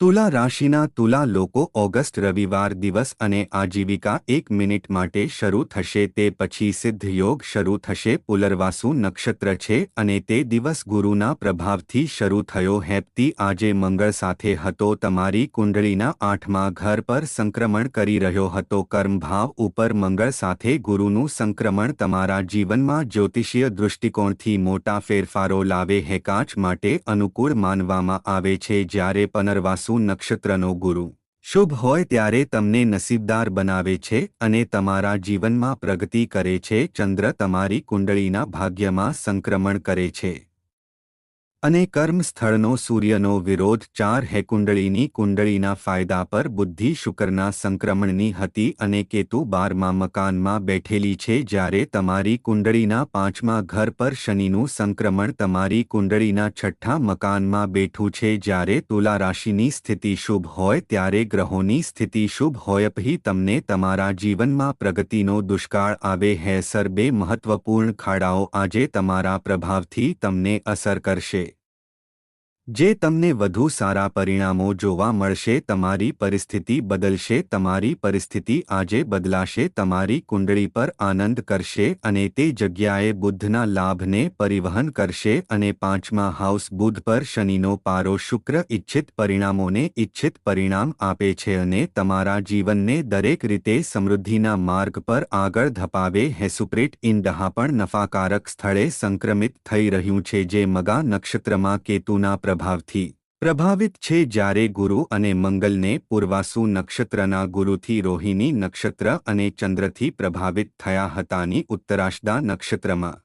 તુલા રાશિના તુલા લોકો ઓગસ્ટ રવિવાર દિવસ અને આજીવિકા એક મિનિટ માટે શરૂ થશે તે પછી સિદ્ધ યોગ શરૂ થશે, પુલરવાસુ નક્ષત્ર છે અને તે દિવસ ગુરુના પ્રભાવથી શરૂ થયો હેપતી આજે મંગળ સાથે હતો, તમારી કુંડળીના આઠમા ઘર પર સંક્રમણ કરી રહ્યો હતો કર્મભાવ ઉપર મંગળ સાથે ગુરુનું સંક્રમણ તમારા જીવનમાં જ્યોતિષીય દૃષ્ટિકોણથી મોટા ફેરફારો લાવે હેકાચ માટે અનુકૂળ માનવામાં આવે છે, જ્યારે પનરવાસુ નક્ષત્રનો ગુરુ. શુભ હોય ત્યારે તમને નસીબદાર બનાવે છે અને તમારા જીવનમાં પ્રગતિ કરે છે. ચંદ્ર તમારી કુંડળીના ભાગ્યમાં સંક્રમણ કરે છે. અને કર્મ સ્થળનો સૂર્યનો વિરોધ ચાર હેકુંડળીની કુંડળીના ફાયદા પર બુદ્ધિ શુક્રના સંક્રમણની હતી અને કેતુ બારમા મકાનમાં બેઠેલી છે જ્યારે તમારી કુંડળીના પાંચમા ઘર પર શનિનું સંક્રમણ તમારી કુંડળીના છઠ્ઠા મકાનમાં બેઠું છે જ્યારે તુલા રાશિની સ્થિતિ શુભ હોય ત્યારે ગ્રહોની સ્થિતિ શુભ હોય પછી તમને તમારા જીવનમાં પ્રગતિનો દુષ્કાળ આવે હેસર બે મહત્વપૂર્ણ ખાડાઓ આજે તમારા પ્રભાવથી તમને અસર કરશે. જે તમને વધુ સારા પરિણામો જોવા મળશે, તમારી પરિસ્થિતિ બદલશે, તમારી પરિસ્થિતિ આજે બદલાશે, તમારી કુંડળી પર આનંદ કરશે અને તે જગ્યાએ બુદ્ધના લાભને પરિવહન કરશે અને પાંચમા હાઉસ બુધ પર શનિનો પારો શુક્ર ઇચ્છિત પરિણામોને ઇચ્છિત પરિણામ આપે છે અને તમારા જીવનને દરેક રીતે સમૃદ્ધિના માર્ગ પર આગળ ધપાવે. હેસુપ્રેટ ઇન ડહાપણ નફાકારક સ્થળે સંક્રમિત થઈ રહ્યું છે, જે મગા નક્ષત્રમાં કેતુના પ્રભાવથી પ્રભાવિત છે જ્યારે ગુરુ અને મંગલને પૂર્વાસુ નક્ષત્રના ગુરુથી રોહિણી નક્ષત્ર અને ચંદ્રથી પ્રભાવિત થયા હતાની ઉત્તરાષ્ટા નક્ષત્રમાં.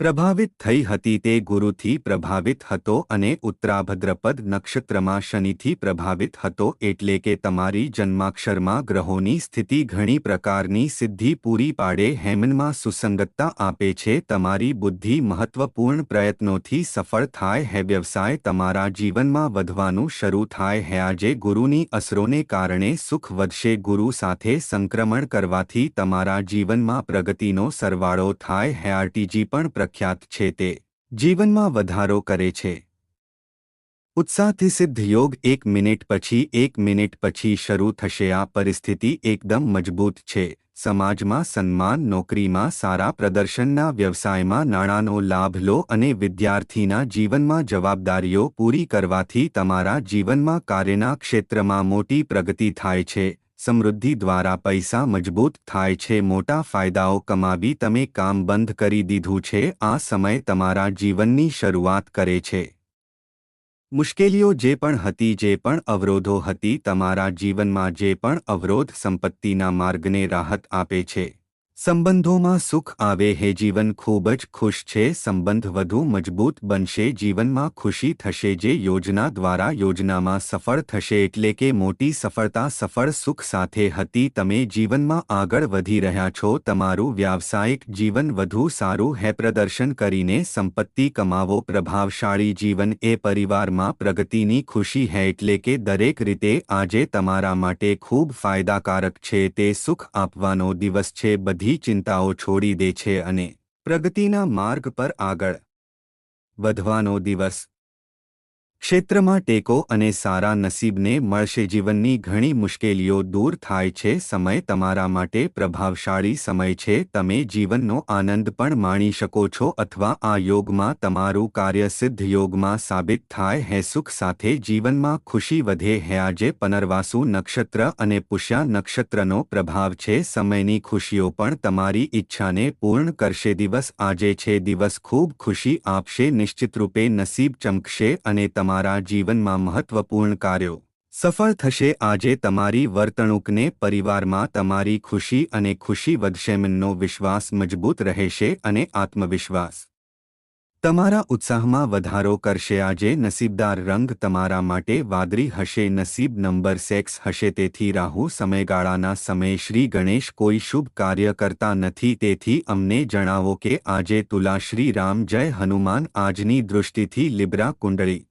પ્રભાવિત થઈ હતી તે ગુરુથી પ્રભાવિત હતો અને ઉત્તરાભદ્રપદ નક્ષત્રમાં શનિથી પ્રભાવિત હતો એટલે કે તમારી જન્માક્ષરમાં ગ્રહોની સ્થિતિ ઘણી પ્રકારની સિદ્ધિ પૂરી પાડે હેમનમાં સુસંગતતા આપે છે, તમારી બુદ્ધિ મહત્વપૂર્ણ પ્રયત્નોથી સફળ થાય હે, વ્યવસાય તમારા જીવનમાં વધવાનું શરૂ થાય હે, આજે ગુરુની અસરોને કારણે સુખ વધશે, ગુરુ સાથે સંક્રમણ કરવાથી તમારા જીવનમાં પ્રગતિનો સરવાળો થાય હે, આરટીજી પણ પ્રખ્યાત છે તે જીવનમાં વધારો કરે છે. ઉત્સાહથી સિદ્ધ યોગ એક મિનિટ પછી એક મિનિટ પછી શરૂ થશે. આ પરિસ્થિતિ એકદમ મજબૂત છે. સમાજમાં સન્માન, નોકરીમાં સારા પ્રદર્શનના, વ્યવસાયમાં નાણાંનો લાભ લો અને વિદ્યાર્થીના જીવનમાં જવાબદારીઓ પૂરી કરવાથી તમારા જીવનમાં કાર્યના ક્ષેત્રમાં મોટી પ્રગતિ થાય છે. સમૃદ્ધિ દ્વારા પૈસા મજબૂત થાય છે, મોટા ફાયદાઓ કમાવી તમે કામ બંધ કરી દીધું છે, આ સમય તમારા જીવનની શરૂઆત કરે છે. મુશ્કેલીઓ જે પણ હતી, જે પણ અવરોધો હતી, તમારા જીવનમાં જે પણ અવરોધ સંપત્તિના માર્ગને રાહત આપે છે. સંબંધોમાં સુખ આવે હે જીવન ખૂબ જ ખુશ છે, સંબંધ વધુ મજબૂત બનશે, જીવનમાં ખુશી થશે જે યોજના દ્વારા યોજનામાં સફળ થશે એટલે કે મોટી સફળતા સફળ સુખ સાથે હતી. તમે જીવનમાં આગળ વધી રહ્યા છો, તમારું વ્યાવસાયિક જીવન વધુ સારું હે, પ્રદર્શન કરીને સંપત્તિ કમાવો, પ્રભાવશાળી જીવન એ પરિવારમાં પ્રગતિની ખુશી હે એટલે કે દરેક રીતે આજે તમારા માટે ખૂબ ફાયદાકારક છે, તે સુખ આપવાનો દિવસ છે, બધી બધી ચિંતાઓ છોડી દે છે અને પ્રગતિના માર્ગ પર આગળ. વધવાનો દિવસ ક્ષેત્રમાં ટેકો અને સારા નસીબને મળશે. જીવનની ઘણી મુશ્કેલીઓ દૂર થાય છે. સમય તમારા માટે પ્રભાવશાળી સમય છે. તમે જીવનનો આનંદ પણ માણી શકો છો અથવા આ યોગમાં તમારું કાર્ય સિદ્ધ યોગમાં સાબિત થાય હે. સુખ સાથે જીવનમાં ખુશી વધે હે. આજે પનરવાસુ નક્ષત્ર અને પુષ્યા નક્ષત્રનો પ્રભાવ છે. સમયની ખુશીઓ પણ તમારી ઈચ્છાને પૂર્ણ કરશે. દિવસ આજે છે. દિવસ ખૂબ ખુશી આપશે. નિશ્ચિતરૂપે નસીબ ચમકશે અને તમારા જીવનમાં મહત્વપૂર્ણ કાર્યો સફળ થશે. આજે તમારી વર્તણૂકને પરિવારમાં તમારી ખુશી અને ખુશી વધશે. મનનો વિશ્વાસ મજબૂત રહેશે અને આત્મવિશ્વાસ તમારા ઉત્સાહમાં વધારો કરશે. આજે નસીબદાર રંગ તમારા માટે વાદળી હશે. નસીબ નંબર સેક્સ હશે. તેથી રાહુ સમયગાળાના સમયે શ્રી ગણેશ કોઈ શુભ કાર્ય કરતા નથી. તેથી અમને જણાવો કે આજે તુલા શ્રી રામ જય હનુમાન. આજની દૃષ્ટિથી લિબ્રા કુંડળી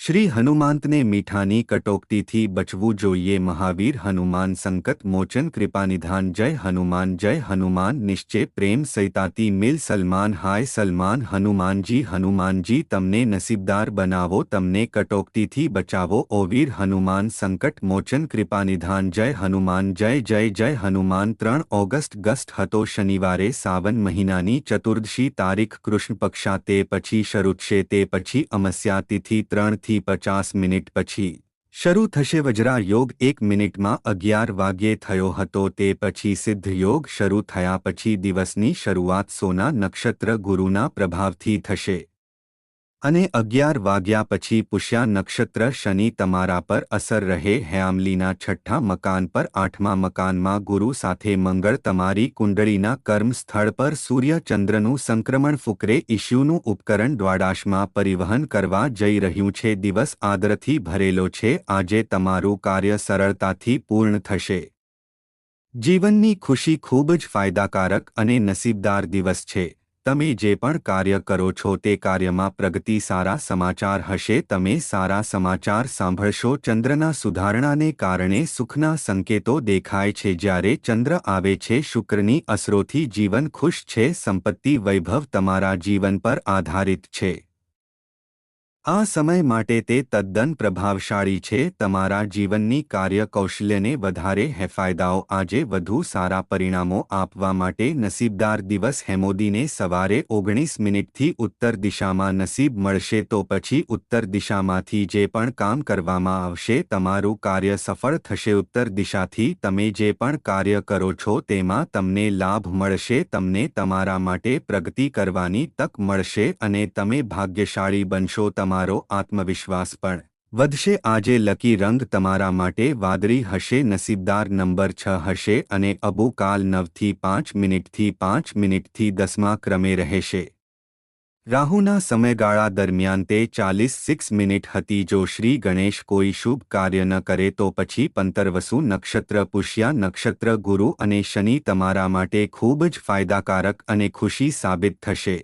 શ્રી હનુમાંતને મીઠાની કટોકટીથી બચવું જોઈએ. મહાવીર હનુમાન સંકટ મોચન કૃપાનિધાન જય હનુમાન જય હનુમાન, નિશ્ચય પ્રેમ સૈતાતી મિલ સલમાન. હાય સલમાન, હનુમાનજી હનુમાનજી, તમને નસીબદાર બનાવો, તમને કટોકટીથી બચાવો. ઓ વીર હનુમાન સંકટ મોચન કૃપાનિધાન જય હનુમાન, જય જય જય હનુમાન. ત્રણ ઓગસ્ટ ગસ્ટ હતો શનિવારે સાવન મહિનાની ચતુર્દશી તારીખ કૃષ્ણ પક્ષા તે પછી શરૂ છે તે પછી અમસ્યા તિથિ ત્રણથી થી પચાસ મિનિટ પછી. શરૂ થશે વજ્રા યોગ એક મિનિટમાં અગિયાર વાગ્યે થયો હતો તે પછી સિદ્ધ યોગ શરૂ થયા પછી દિવસની શરૂઆત સોના નક્ષત્ર ગુરુના પ્રભાવથી થશે. અને અગિયાર વાગ્યા પછી પુષ્યા નક્ષત્ર શનિ તમારા પર અસર રહે, હ્યામલીના છઠ્ઠા મકાન પર, આઠમા મકાનમાં ગુરુ સાથે મંગળ તમારી કુંડળીના કર્મ સ્થળ પર સૂર્ય ચંદ્રનું સંક્રમણ ફૂકરે ઇશ્યુનું ઉપકરણ દ્વાડાશમાં પરિવહન કરવા જઈ રહ્યું છે, દિવસ આદરથી ભરેલો છે, આજે તમારું કાર્ય સરળતાથી પૂર્ણ થશે. જીવનની ખુશી ખૂબ જ ફાયદાકારક અને નસીબદાર દિવસ છે. તમે જે પણ કાર્ય કરો છો તે કાર્યમાં પ્રગતિ સારા સમાચાર હશે. તમે સારા સમાચાર સાંભળશો. ચંદ્રના સુધારણાને કારણે સુખના સંકેતો દેખાય છે. જ્યારે ચંદ્ર આવે છે, શુક્રની અસરોથી જીવન ખુશ છે. સંપત્તિ વૈભવ તમારા જીવન પર આધારિત છે. આ સમય માટે તે તદ્દન પ્રભાવશાળી છે. તમારા જીવનની કાર્ય કૌશલ્યને વધારે હેફાયદાઓ આજે વધુ સારા પરિણામો આપવા માટે નસીબદાર દિવસ હેમોદીને સવારે ઓગણીસ મિનિટથી ઉત્તર દિશામાં નસીબ મળશે તો પછી ઉત્તર દિશામાંથી જે પણ કામ કરવામાં આવશે, તમારું કાર્ય સફળ થશે. ઉત્તર દિશાથી તમે જે પણ કાર્ય કરો છો, તેમાં તમને લાભ મળશે. તમને તમારા માટે પ્રગતિ કરવાની તક મળશે અને તમે ભાગ્યશાળી બનશો. તમારા તમારો આત્મવિશ્વાસ પણ વધશે. આજે લકી રંગ તમારા માટે વાદળી હશે. નસીબદાર નંબર છ હશે અને અબુકાલ નવથી પાંચ મિનિટથી પાંચ મિનિટથી દસમા ક્રમે રહેશે. રાહુના સમયગાળા દરમિયાન તે ચાલીસ સિક્સ મિનિટ હતી. જો શ્રી ગણેશ કોઈ શુભ કાર્ય ન કરે તો પછી પંતરવસુ નક્ષત્ર પુષ્યા નક્ષત્ર ગુરુ અને શનિ તમારા માટે ખૂબ જ ફાયદાકારક અને ખુશી સાબિત થશે.